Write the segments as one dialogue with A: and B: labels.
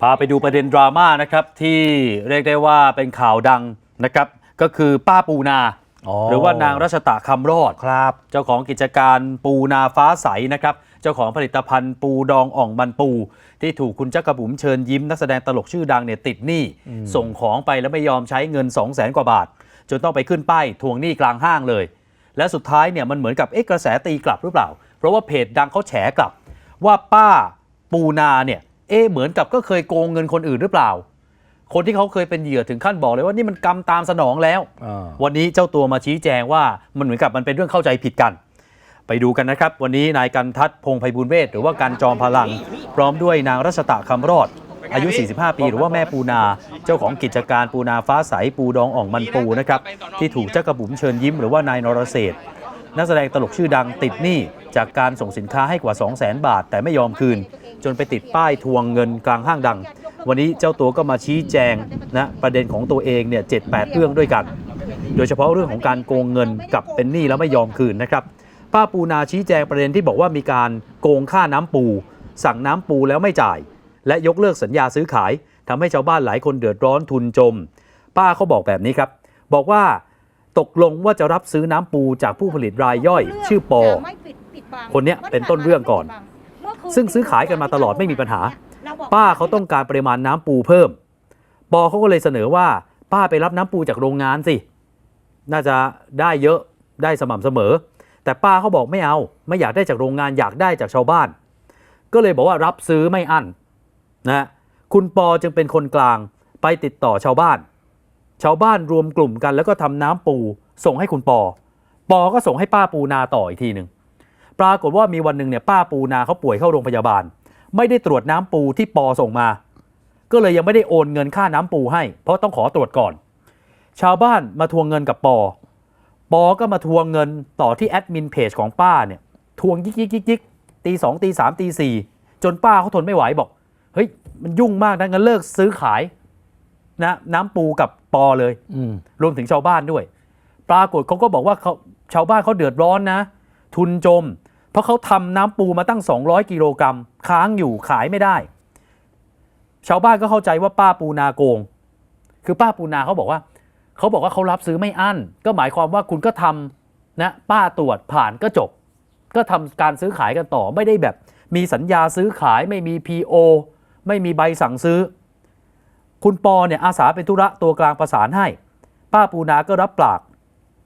A: พาไปดูประเด็นดราม่านะครับที่เรียกได้ว่าเป็นข่าวดังนะครับ ก็คือป้าปูนา หรือว่านางรัชตะคำรอด
B: ครับ
A: เจ้าของกิจการปูนาฟ้าใสนะครับ เจ้าของผลิตภัณฑ์ปูดองอ่องมันปู ที่ถูกคุณจักรบุ๋มเชิญยิ้มนักแสดงตลกชื่อดังเนี่ยติดหนี้ส่งของไปแล้วไม่ยอมใช้เงิน 2 0 0แสนกว่าบาท จนต้องไปขึ้นป้ายทวงหนี้กลางห้างเลย และสุดท้ายเนี่ยมันเหมือนกับเอ๊ะกระแสตีกลับหรือเปล่า เพราะว่าเพจดังเขาแฉกลับ ว่าป้าปูนาเนี่ย เอ๊ะเหมือนกับก็เคยโกงเงินคนอื่นหรือเปล่า คนที่เขาเคยเป็นเหยื่อถึงขั้นบอกเลยว่านี่มันกรรมตามสนองแล้ว
B: อ่า
A: วันนี้เจ้าตัวมาชี้แจงว่ามันเหมือนกับมันเป็นเรื่องเข้าใจผิดกัน ไปดูกันนะครับ วันนี้นายกันทัศน์พงไพบูลย์เวทหรือว่าการจอมพลัง พร้อมด้วยนางรัชตะคำรอดอายุ 45 ปี หรือว่าแม่ปูนา เจ้าของกิจการปูนาฟ้าใส ปูดองอ่องมันปูนะครับ ที่ถูกเจ้ากระบุ๋มเชิญยิ้มหรือว่านายนรเศรษฐ์นักแสดงตลกชื่อดังติดหนี้ จากการส่งสินค้าให้กว่า 2 0 0 0 0 0บาท แต่ไม่ยอมคืน จนไปติดป้ายทวงเงินกลางห้างดัง วันนี้เจ้าตัวก็มาชี้แจงนะประเด็นของตัวเองเนี่ยเจ็ดแปดเรื่องด้วยกัน โดยเฉพาะเรื่องของการโกงเงินกับเป็นหนี้แล้วไม่ยอมคืนนะครับป้าปูนาชี้แจงประเด็นที่บอกว่ามีการโกงค่าน้ำปู สั่งน้ำปูแล้วไม่จ่าย และยกเลิกสัญญาซื้อขายทำให้ชาวบ้านหลายคนเดือดร้อนทุนจม ป้าเขาบอกแบบนี้ครับ บอกว่าตกลงว่าจะรับซื้อน้ำปูจากผู้ผลิตรายย่อย ชื่อปอ คนเนี้ยเป็นต้นเรื่องก่อน ซึ่งซื้อขายกันมาตลอดไม่มีปัญหา ป้าเขาต้องการปริมาณน้ำปูเพิ่ม ปอเขาก็เลยเสนอว่า ป้าไปรับน้ำปูจากโรงงานสิ น่าจะได้เยอะได้สม่ำเสมอ แต่ป้าเขาบอกไม่เอา ไม่อยากได้จากโรงงานอยากได้จากชาวบ้าน ก็เลยบอกว่ารับซื้อไม่อั้นนะฮะคุณปอจึงเป็นคนกลางไปติดต่อชาวบ้าน ชาวบ้านรวมกลุ่มกันแล้วก็ทำน้ำปู ส่งให้คุณปอ ปอก็ส่งให้ป้าปูนาต่ออีกทีหนึ่ง ปรากฏว่ามีวันหนึ่งเนี่ยป้าปูนาเขาป่วยเข้าโรงพยาบาล ไม่ได้ตรวจน้ำปูที่ปอส่งมา ก็เลยยังไม่ได้โอนเงินค่าน้ำปูให้ เพราะต้องขอตรวจก่อน ชาวบ้านมาทวงเงินกับปอ ปอก็มาทวงเงินต่อที่แอดมินเพจของป้าเนี่ยทวงยิกยิกยิกยิกตีสองตีสามตีสี่จนป้าเขาทนไม่ไหวบอก เฮ้ย มันยุ่งมากนะงั้นเลิกซื้อขายนะน้ำปูกับปอเลย
B: อืม
A: รวมถึงชาวบ้านด้วย ปรากฏเขาก็บอกว่าเขาชาวบ้านเขาเดือดร้อนนะ ทุนจม เพราะเขาทำน้ำปูมาตั้ง 200 กิโลกรัมค้างอยู่ขายไม่ได้ ชาวบ้านก็เข้าใจว่าป้าปูนาโกง คือป้าปูนาเขาบอกว่าเขาบอกว่าเขารับซื้อไม่อั้น ก็หมายความว่าคุณก็ทำนะป้าตรวจผ่านก็จบ ก็ทำการซื้อขายกันต่อไม่ได้แบบ มีสัญญาซื้อขายไม่มี PO ไม่มีใบสั่งซื้อ คุณปอเนี่ยอาสาเป็นธุระตัวกลางประสานให้ ป้าปูนาก็รับปาก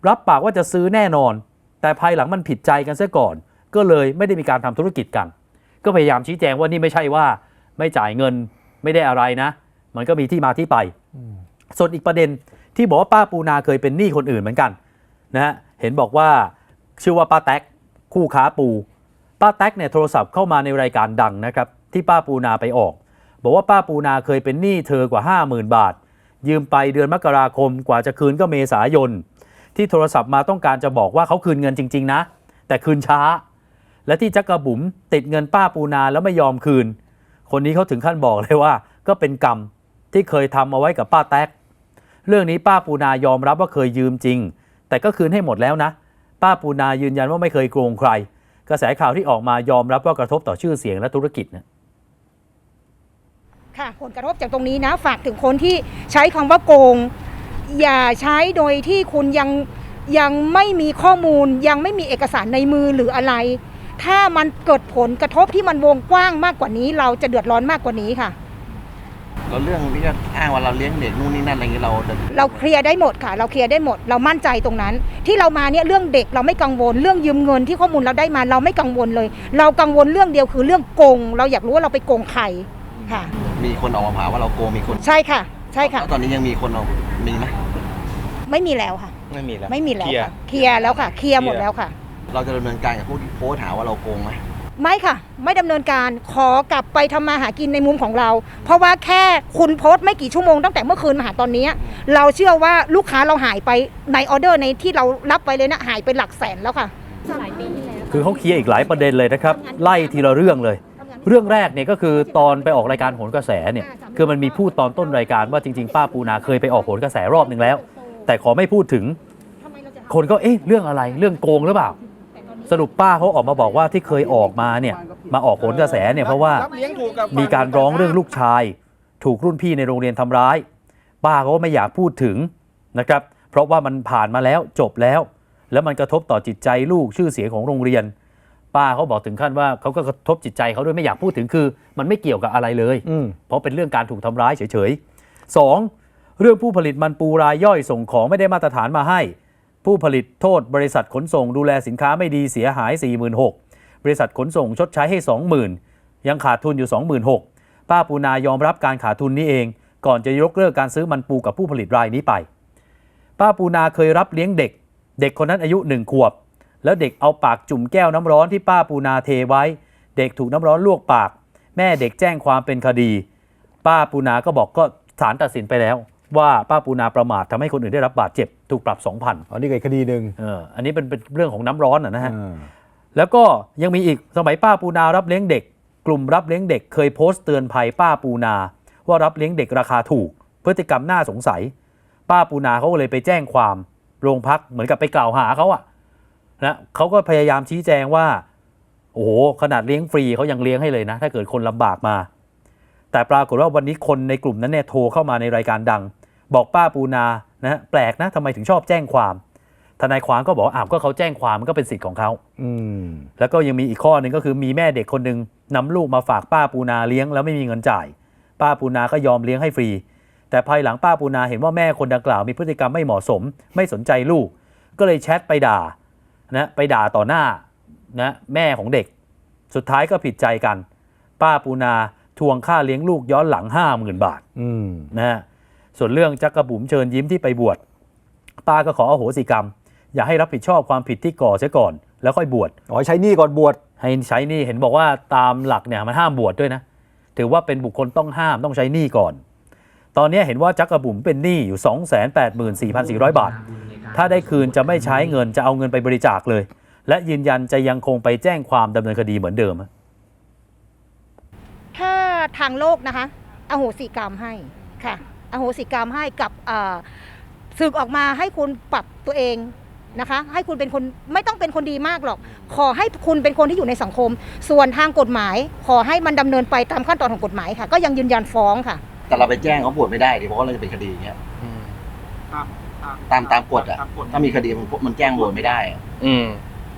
A: รับปากว่าจะซื้อแน่นอน แต่ภายหลังมันผิดใจกันซะก่อน ก็เลยไม่ได้มีการทำธุรกิจกัน ก็พยายามชี้แจงว่านี่ไม่ใช่ว่าไม่จ่ายเงินไม่ได้อะไรนะ มันก็มีที่มาที่ไป ส่วนอีกประเด็นที่บอกว่าป้าปูนาเคยเป็นหนี้คนอื่นเหมือนกันนะฮะเห็นบอกว่าชื่อว่าป้าแท็กคู่ค้าปู ป้าแท็กเนี่ยโทรศัพท์เข้ามาในรายการดังนะครับ ที่ป้าปูนาไปออก บอกว่าป้าปูนาเคยเป็นหนี้เธอกว่า 50,000 บาท ยืมไปเดือนมกราคมกว่าจะคืนก็เมษายน ที่โทรศัพท์มาต้องการจะบอกว่าเขาคืนเงินจริง ๆ นะ แต่คืนช้า และที่จักกระบุ๋มติดเงินป้าปูนาแล้วไม่ยอมคืน คนนี้เขาถึงขั้นบอกเลยว่า ก็เป็นกรรมที่เคยทำเอาไว้กับป้าแท็ก เรื่องนี้ป้าปูนายอมรับว่าเคยยืมจริง แต่ก็คืนให้หมดแล้วนะ ป้าปูนายืนยันว่าไม่เคยโกงใคร กระแสข่าวที่ออกมายอมรับว่ากระทบต่อชื่อเสียงและธุรกิจนะ
C: ค่ะผลกระทบจากตรงนี้นะฝากถึงคนที่ใช้คำว่าโกง อย่าใช้โดยที่คุณยังยังไม่มีข้อมูล ยังไม่มีเอกสารในมือหรืออะไร ถ้ามันเกิดผลกระทบที่มันวงกว้างมากกว่านี้ เราจะเดือดร้อนมากกว่านี้ค่ะ
D: เราเรื่องที่จะอ้างว่าเราเลี้ยงเด็กนู่นนี่นั่นอะไรเงี้ยเราจะ
C: เราเคลียร์ได้หมดค่ะ เราเคลียร์ได้หมด เรามั่นใจตรงนั้น ที่เรามาเนี่ยเรื่องเด็กเราไม่กังวลเรื่องยืมเงินที่ข้อมูลเราได้มาเราไม่กังวลเลย เรากังวลเรื่องเดียวคือเรื่องโกง เราอยากรู้ว่าเราไปโกงใครค่ะ
D: มีคนออกมาผ่าว่าเราโกงมีคน
C: ใช่ค่ะ ใช่ค่ะ
D: แล้วตอนนี้ยังมีคนเอามีไหม
C: ไม่มีแล้วค่ะ
B: ไม่มีแล้ว
C: ไม่มีแล้ว
B: เคลียร์
C: ค่ะเคลียร์แล้วค่ะ เคลียร์หมดแล้วค่ะ
D: เราจะดำเนินการกับผู้ที่โพสต์หาว่าเราโกงไหม
C: ไม่ค่ะ ไม่ดำเนินการขอกลับไปทำมาหากินในมุมของเรา เพราะว่าแค่คุณโพสต์ไม่กี่ชั่วโมงตั้งแต่เมื่อคืนมาหาตอนนี้เราเชื่อว่าลูกค้าเราหายไปในออเดอร์ในที่เรารับไปเลยนะหายไปหลักแสนแล้วค่ะ
A: คือเขาเคลียร์อีกหลายประเด็นเลยนะครับ ไล่ทีละเรื่องเลย เรื่องแรกเนี่ยก็คือตอนไปออกรายการโหนกระแสเนี่ยคือมันมีพูดตอนต้นรายการว่าจริง ๆ ป้าปูนาเคยไปออกโหนกระแสรอบหนึ่งแล้ว แต่ขอไม่พูดถึงคนก็เอ๊ะเรื่องอะไรเรื่องโกงหรือเปล่า สรุปป้าเขาออกมาบอกว่าที่เคยออกมาเนี่ยมาออกโหนกระแสเนี่ยเพราะว่ามีการร้องเรื่องลูกชาย ถูกรุ่นพี่ในโรงเรียนทำร้าย ป้าเขาก็ไม่อยากพูดถึงนะครับ เพราะว่ามันผ่านมาแล้วจบแล้ว แล้วมันกระทบต่อจิตใจลูกชื่อเสียงของโรงเรียน ป้าเขาบอกถึงขั้นว่าเขาก็กระทบจิตใจเขาด้วยไม่อยากพูดถึงคือ มันไม่เกี่ยวกับอะไรเลย
B: อืม
A: เพราะเป็นเรื่องการถูกทำร้ายเฉยๆ 2. เรื่องผู้ผลิตมันปูรายย่อยส่งของไม่ได้มาตรฐานมาให้ ผู้ผลิตโทษบริษัทขนส่งดูแลสินค้าไม่ดีเสียหาย 46,000 บริษัทขนส่งชดใช้ให้ 20,000 ยังขาดทุนอยู่ 26,000 ป้าปูนายอมรับการขาดทุนนี้เอง ก่อนจะยกเลิกการซื้อมันปูกับผู้ผลิตรายนี้ไป ป้าปูนาเคยรับเลี้ยงเด็ก เด็กคนนั้นอายุหนึ่งขวบ แล้วเด็กเอาปากจุ่มแก้วน้ำร้อนที่ป้าปูนาเทไว้ เด็กถูกน้ำร้อนลวกปาก แม่เด็กแจ้งความเป็นคดี ป้าปูนาก็บอกก็ศาลตัดสินไปแล้ว ว่าป้าปูนาประมาททำให้คนอื่นได้รับบาดเจ็บถูกปรับ 2,000
B: อ๋อนี่ก็อีกคดีหนึ่ง
A: เอออันนี้เป็นเป็นเรื่องของน้ำร้อนนะฮะ
B: อ่า
A: แล้วก็ยังมีอีกสมัยป้าปูนารับเลี้ยงเด็ก กลุ่มรับเลี้ยงเด็ก เคยโพสต์เตือนภัยป้าปูนา ว่ารับเลี้ยงเด็กราคาถูก พฤติกรรมน่าสงสัย ป้าปูนาเขาก็เลยไปแจ้งความโรงพักเหมือนกับไปกล่าวหาเขาอะนะเขาก็พยายามชี้แจงว่าโอ้โหขนาดเลี้ยงฟรีเขายังเลี้ยงให้เลยนะ ถ้าเกิดคนลำบากมา แต่ปรากฏว่าวันนี้คนในกลุ่มนั้นเนี่ยโทรเข้ามาในรายการดัง บอกป้าปูนานะแปลกนะทำไมถึงชอบแจ้งความทนายความก็บอกว่าอ้าวก็เขาแจ้งความมันก็เป็นสิทธิ์ของเขา
B: อืม
A: แล้วก็ยังมีอีกข้อหนึ่งก็คือมีแม่เด็กคนหนึ่งนำลูกมาฝากป้าปูนาเลี้ยงแล้วไม่มีเงินจ่าย ป้าปูนาก็ยอมเลี้ยงให้ฟรี แต่ภายหลังป้าปูนาเห็นว่าแม่คนดังกล่าวมีพฤติกรรมไม่เหมาะสม ไม่สนใจลูก ก็เลยแชทไปด่านะไปด่าต่อหน้านะแม่ของเด็ก สุดท้ายก็ผิดใจกัน ป้าปูนาทวงค่าเลี้ยงลูกย้อนหลัง5 0,000บาท
B: อืม
A: นะฮะ ส่วนเรื่องจักกระบุ๋มเชิญยิ้มที่ไปบวชป้าก็ขออโหสิกรรม อย่าให้รับผิดชอบความผิดที่ก่อเสียก่อน แล้วค่อยบวช
B: อ๋อใช้หนี่ก่อนบวช
A: ให้ใช้หนี้เห็นบอกว่าตามหลักเนี่ยมันห้ามบวชด้วยนะ ถือว่าเป็นบุคคลต้องห้ามต้องใช้หนี้ก่อน ตอนนี้เห็นว่าจักกระบุ๋มเป็นหนี้อยู่ 284,400 บาท ถ้าได้คืนจะไม่ใช้เงินจะเอาเงินไปบริจาคเลย และยืนยันจะยังคงไปแจ้งความดำเนินคดีเหมือนเดิม
C: ถ้าทางโลกนะคะ อโหสิกรรมให้ค่ะ อโหสิกรรมให้กับเอ่อสึกออกมาให้คุณปรับตัวเองนะคะ ให้คุณเป็นคนไม่ต้องเป็นคนดีมากหรอก ขอให้คุณเป็นคนที่อยู่ในสังคม ส่วนทางกฎหมาย ขอให้มันดำเนินไปตามขั้นตอนของกฎหมายค่ะ ก็ยังยืนยันฟ้องค่ะ
D: แต่เราไปแจ้งเขาบวชไม่ได้ดิเพราะว่าเราจะเป็นคดีอย่างเงี้ยตามตามกฎอะถ้ามีคดีมันมันแจ้งบวชไม่ได้อะ
E: อืม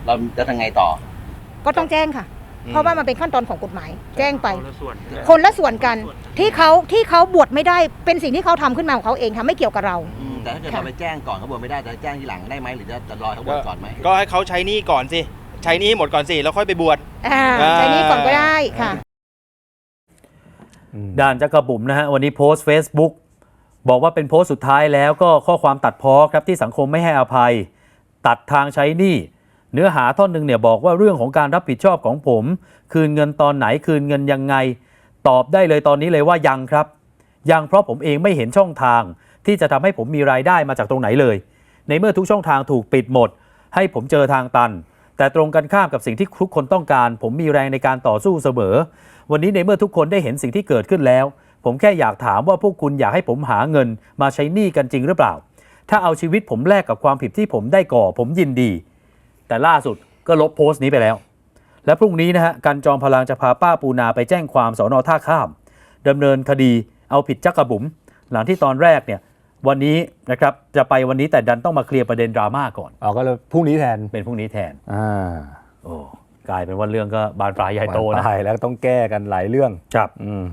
D: เราจะทำไงต่อ
C: ก็ต้องแจ้งค่ะ
E: อืม
C: เพราะว่ามันเป็นขั้นตอนของกฎหมาย แจ้งไป
F: คนละส่วน
C: คนละส่วนกันที่เขาที่เขาบวชไม่ได้เป็นสิ่งที่เขาทำขึ้นมาของเขาเองค่ะไม่เกี่ยวกับเรา
D: อืมแต่ถ้าเกิด
C: ค่ะ
D: เราไปแจ้งก่อนเขาบวชไม่ได้แต่แจ้งทีหลังได้ไหมหรือจะจะรอให้เขาบวชก่อนไหม
E: ก็ให้เขาใช้หนี้ก่อนสิใช้หนี้ให้หมดก่อนสิแล้วค่อยไปบวช
C: อ่า
E: อ่า
C: ใช้นี้ก่อนก็ได้ค่ะ
B: อืม
A: ด้านจักกระบุ๋มนะฮะวันนี้โพสต์ Facebook บอกว่าเป็นโพสต์สุดท้ายแล้วก็ข้อความตัดพ้อครับที่สังคมไม่ให้อภัย ตัดทางใช้หนี้ เนื้อหาท่อนหนึ่งเนี่ยบอกว่าเรื่องของการรับผิดชอบของผม คืนเงินตอนไหนคืนเงินยังไง ตอบได้เลยตอนนี้เลยว่ายังครับ ยังเพราะผมเองไม่เห็นช่องทาง ที่จะทำให้ผมมีรายได้มาจากตรงไหนเลย ในเมื่อทุกช่องทางถูกปิดหมด ให้ผมเจอทางตัน แต่ตรงกันข้ามกับสิ่งที่ทุกคนต้องการ ผมมีแรงในการต่อสู้เสมอ วันนี้ในเมื่อทุกคนได้เห็นสิ่งที่เกิดขึ้นแล้ว ผมแค่อยากถามว่าพวกคุณอยากให้ผมหาเงิน มาใช้หนี้กันจริงหรือเปล่า ถ้าเอาชีวิตผมแลกกับความผิดที่ผมได้ก่อ ผมยินดี แต่ล่าสุดก็ลบโพสต์นี้ไปแล้ว และพรุ่งนี้นะฮะกันจอมพลังจะพาป้าปูนาไปแจ้งความสอนอท่าข้ามดำเนินคดีเอาผิดจักกระบุ๋มหลังที่ตอนแรกเนี่ยวันนี้นะครับจะไปวันนี้แต่ดันต้องมาเคลียร์ประเด็นดราม่าก่อน
B: อ๋อก็เลยพรุ่งนี้แทน
A: เป็นพรุ่งนี้แทน
B: อ่า
A: โอ้กลายเป็นว่าเรื่องก็บานปลายใหญ่โตนะ
B: ตายแล้วต้องแก้กันหลายเรื่อง
A: ครับ
B: อืม